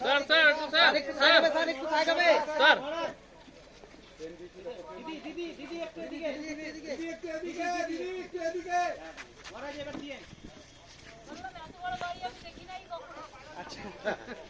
Sir sir sir একটু থাকবে sir একটু থাকবে। স্যার। দিদি দিদি স্যার স্যার স্যার একটু এদিকে। দিদি একটু এদিকে দিদি একটু এদিকে। মারা এত দিয়ে। বাড়ি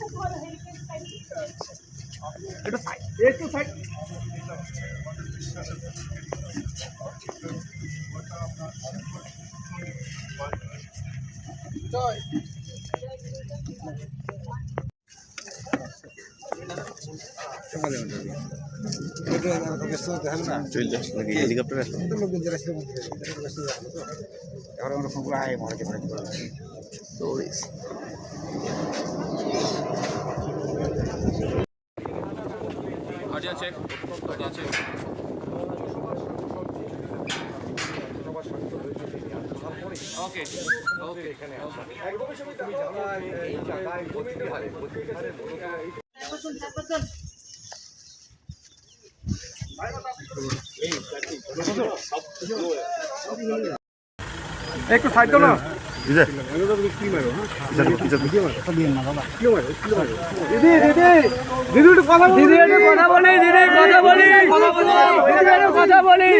খুব ভালো হেরিটেজ সাইট চলে আসলো নাকি helicopter check audio check okay okay একটু সাইড দাও না বিজয় বিজয় দিদি দিদি দিদি একটু কথা বলি দিদি একটু কথা বলি দিদি কথা বলি কথা বলি দিদি একটু কথা বলি।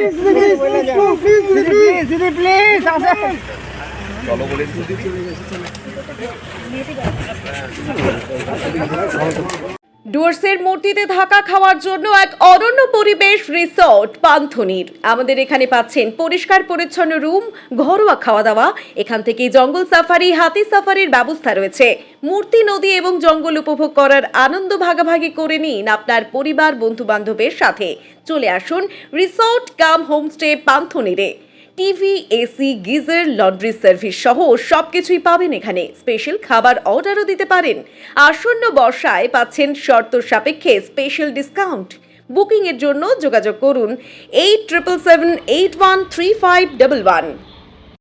প্লিজ প্লিজ দিদি প্লিজ আসেন। ডুয়ার্সের মূর্তিতে ধাক্কা খাওয়ার জন্য এক অনন্য পরিবেশ রিসর্ট, পান্থনির। আমাদের এখানে পাচ্ছেন পরিষ্কার পরিচ্ছন্ন রুম, ঘরোয়া খাওয়া দাওয়া এখান থেকে জঙ্গল সাফারি, হাতি সাফারির ব্যবস্থা রয়েছে। মূর্তি, নদী এবং জঙ্গল উপভোগ করার আনন্দ ভাগাভাগি করে নিন আপনার পরিবার বন্ধু বান্ধবের সাথে। চলে আসুন resort cum homestay পান্থনিরে। TV, AC, geyser, laundry service সহ সবকিছুই পাবেন এখানে। স্পেশাল খাবার অর্ডারও দিতে পারেন। আসন্ন বর্ষায় পাচ্ছেন শর্ত সাপেক্ষে স্পেশাল ডিসকাউন্ট। বুকিংয়ের জন্য যোগাযোগ করুন। Eight triple seven eight one three five double one